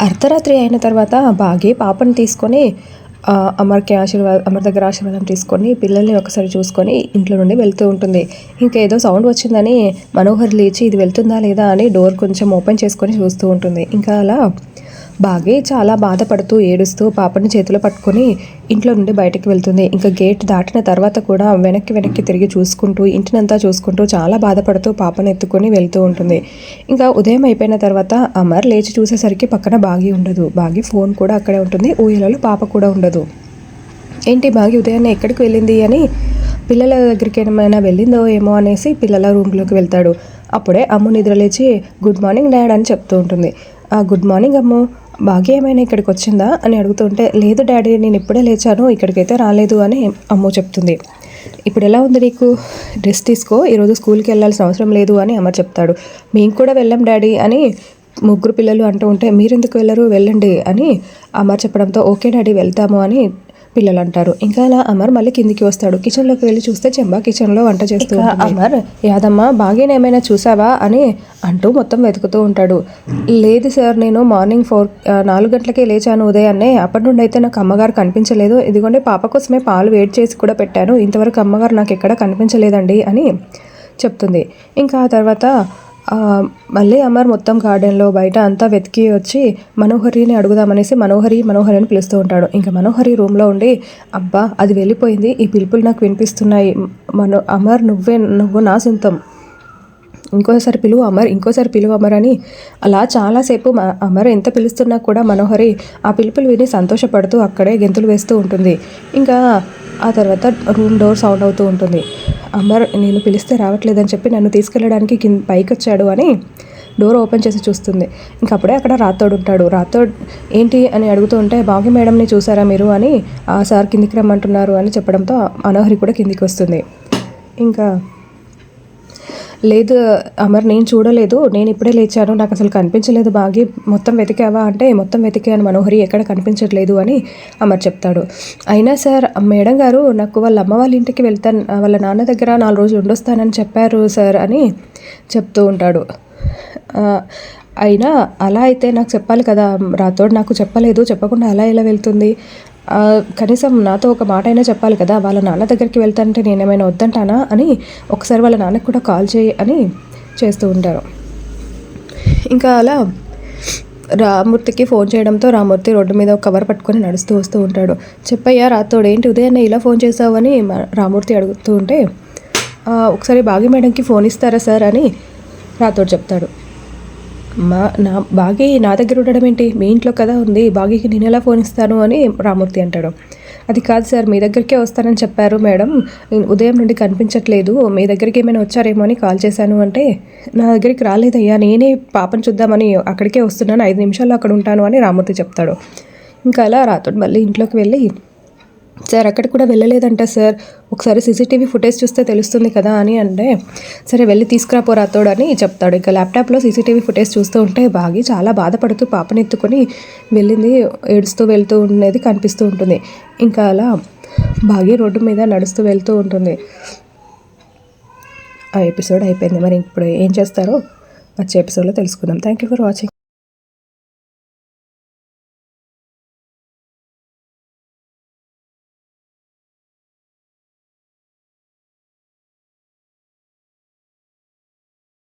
అర్ధరాత్రి అయిన తర్వాత బాగి పాపను తీసుకొని అమర్కి ఆశీర్వాదం అమర్ దగ్గర ఆశీర్వాదం తీసుకొని పిల్లల్ని ఒకసారి చూసుకొని ఇంట్లో నుండి వెళ్తూ ఉంటుంది. ఇంకేదో సౌండ్ వచ్చిందని మనోహర్ లేచి ఇది వెళ్తుందా లేదా? అని డోర్ కొంచెం ఓపెన్ చేసుకొని చూస్తూ ఉంటుంది. ఇంకా అలా బాగే చాలా బాధపడుతూ ఏడుస్తూ పాపని చేతిలో పట్టుకొని ఇంట్లో నుండి బయటకు వెళ్తుంది. ఇంకా గేట్ దాటిన తర్వాత కూడా వెనక్కి వెనక్కి తిరిగి చూసుకుంటూ ఇంటినంతా చూసుకుంటూ చాలా బాధపడుతూ పాపను ఎత్తుకొని వెళ్తూ ఉంటుంది. ఇంకా ఉదయం అయిపోయిన తర్వాత అమర్ లేచి చూసేసరికి పక్కన బాగి ఉండదు. బాగి ఫోన్ కూడా అక్కడే ఉంటుంది. ఊయలలో పాప కూడా ఉండదు. ఏంటి బాగి ఉదయాన్నే ఎక్కడికి వెళ్ళింది? అని పిల్లల దగ్గరికి ఏమైనా వెళ్ళిందో ఏమో అనేసి పిల్లల రూమ్లోకి వెళ్తాడు. అప్పుడే అమ్ము నిద్రలేచి గుడ్ మార్నింగ్ డాడ్ అని చెప్తూ ఉంటుంది. ఆ గుడ్ మార్నింగ్ అమ్ము. భాగ్య ఏమైనా ఇక్కడికి వచ్చిందా? అని అడుగుతుంటే లేదు డాడీ నేను ఇప్పుడే లేచాను ఇక్కడికైతే రాలేదు అని అమ్మ చెప్తుంది. ఇప్పుడు ఎలా ఉంది నీకు? డ్రెస్ తీసుకో ఈరోజు స్కూల్కి వెళ్ళాల్సిన అవసరం లేదు అని అమ్మ చెప్తాడు. మేము కూడా వెళ్ళాం డాడీ అని ముగ్గురు పిల్లలు అంటూ ఉంటే మీరెందుకు వెళ్ళరు? వెళ్ళండి అని అమ్మ చెప్పడంతో ఓకే డాడీ వెళ్తాము అని పిల్లలు అంటారు ఇంకా అలా అమర్ మళ్ళీ కిందికి వస్తాడు. కిచెన్లోకి వెళ్ళి చూస్తే చెంబా కిచెన్లో వంట చేస్తూ అమర్ యాదమ్మ బాగా ఏమైనా చూసావా? అని అంటూ మొత్తం వెతుకుతూ ఉంటాడు. లేదు సార్ నేను మార్నింగ్ ఫోర్ నాలుగు గంటలకే లేచాను ఉదయాన్నే. అప్పటి నుండి అయితే నాకు అమ్మగారు కనిపించలేదు. ఇదిగోండి పాప కోసమే పాలు వేడి చేసి కూడా పెట్టాను. ఇంతవరకు అమ్మగారు నాకు ఎక్కడ కనిపించలేదండి అని చెప్తుంది. ఇంకా ఆ తర్వాత మళ్ళీ అమర్ మొత్తం గార్డెన్లో బయట అంతా వెతికి వచ్చి మనోహరిని అడుగుదామనేసి మనోహరి మనోహరి అని పిలుస్తూ ఉంటాడు. ఇంకా మనోహరి రూమ్లో ఉండి అబ్బా అది వెళ్ళిపోయింది. ఈ పిలుపులు నాకు వినిపిస్తున్నాయి. మనో అమర్ నువ్వే నువ్వు నా సొంతం. ఇంకోసారి పిలువు అమర్ ఇంకోసారి పిలువు అమర్ అని అలా చాలాసేపు అమర్ ఎంత పిలుస్తున్నా కూడా మనోహరి ఆ పిలుపులు విని సంతోషపడుతూ అక్కడే గెంతులు వేస్తూ ఉంటుంది. ఇంకా ఆ తర్వాత రూమ్ డోర్ సౌండ్ అవుతూ ఉంటుంది. అమర్ నేను పిలిస్తే రావట్లేదని చెప్పి నన్ను తీసుకెళ్ళడానికి కింద పైకి వచ్చాడు అని డోర్ ఓపెన్ చేసి చూస్తుంది. ఇంకప్పుడే అక్కడ రాతోడు ఉంటాడు. రాతోడ్ ఏంటి అని అడుగుతూ ఉంటే బాగి మేడంని చూసారా మీరు? అని ఆ సార్ కిందికి రమ్మంటున్నారు అని చెప్పడంతో మనోహరి కూడా కిందికి వస్తుంది. ఇంకా లేదు అమర్ నేను చూడలేదు. నేను ఇప్పుడే లేచాను. నాకు అసలు కనిపించలేదు. బాగి మొత్తం వెతికావా? అంటే మొత్తం వెతికాను మనోహరి ఎక్కడ కనిపించట్లేదు అని అమర్ చెప్తాడు. అయినా సార్ మేడం గారు నాకు వాళ్ళ అమ్మ వాళ్ళ ఇంటికి వెళ్తాను వాళ్ళ నాన్న దగ్గర నాలుగు రోజులు ఉండొస్తానని చెప్పారు సార్ అని చెప్తూ ఉంటాడు. అయినా అలా అయితే నాకు చెప్పాలి కదా. రాతోడు నాకు చెప్పలేదు. చెప్పకుండా అలా ఎలా వెళ్తుంది? కనీసం నాతో ఒక మాట అయినా చెప్పాలి కదా వాళ్ళ నాన్న దగ్గరికి వెళ్తానంటే నేనేమైనా వద్దంటానా అని ఒకసారి వాళ్ళ నాన్నకు కూడా కాల్ చేయి అని చేస్తూ ఉంటారు. ఇంకా అలా రామూర్తికి ఫోన్ చేయడంతో రామూర్తి రోడ్డు మీద ఒక కవర్ పట్టుకొని నడుస్తూ వస్తూ ఉంటాడు. చెప్పయ్యా రాతోడు ఏంటి ఉదయాన్నే ఇలా ఫోన్ చేసావని రామూర్తి అడుగుతూ ఉంటే ఒకసారి బాగి మేడంకి ఫోన్ ఇస్తారా సార్? అని రాతోడు చెప్తాడు. మా నా బాగి నా దగ్గర ఉండడం ఏంటి? మీ ఇంట్లో కదా ఉంది. బాగీకి నేను ఎలా ఫోన్ ఇస్తాను అని రామూర్తి అంటాడు. అది కాదు సార్ మీ దగ్గరికే వస్తానని చెప్పారు మేడం. ఉదయం నుండి కనిపించట్లేదు. మీ దగ్గరికి ఏమైనా వచ్చారేమో అని కాల్ చేశాను అంటే నా దగ్గరికి రాలేదయ్యా నేనే పాపను చూద్దామని అక్కడికే వస్తున్నాను. ఐదు నిమిషాల్లో అక్కడ ఉంటాను అని రామూర్తి చెప్తాడు. ఇంకా అలా రాతుడు మళ్ళీ ఇంట్లోకి వెళ్ళి సార్ అక్కడ కూడా వెళ్ళలేదంట సార్. ఒకసారి సీసీటీవీ ఫుటేజ్ చూస్తే తెలుస్తుంది కదా అని అంటే సరే వెళ్ళి తీసుకురాపోరా అని చెప్తాడు. ఇక ల్యాప్టాప్లో సీసీటీవీ ఫుటేజ్ చూస్తూ ఉంటే బాగి చాలా బాధపడుతూ పాపనెత్తుకొని వెళ్ళింది ఏడుస్తూ వెళ్తూ ఉండేది కనిపిస్తూ ఉంటుంది. ఇంకా అలా బాగి రోడ్డు మీద నడుస్తూ వెళ్తూ ఉంటుంది. ఆ ఎపిసోడ్ అయిపోయింది. మరి ఇప్పుడు ఏం చేస్తారో వచ్చే ఎపిసోడ్లో తెలుసుకుందాం. Thank you for watching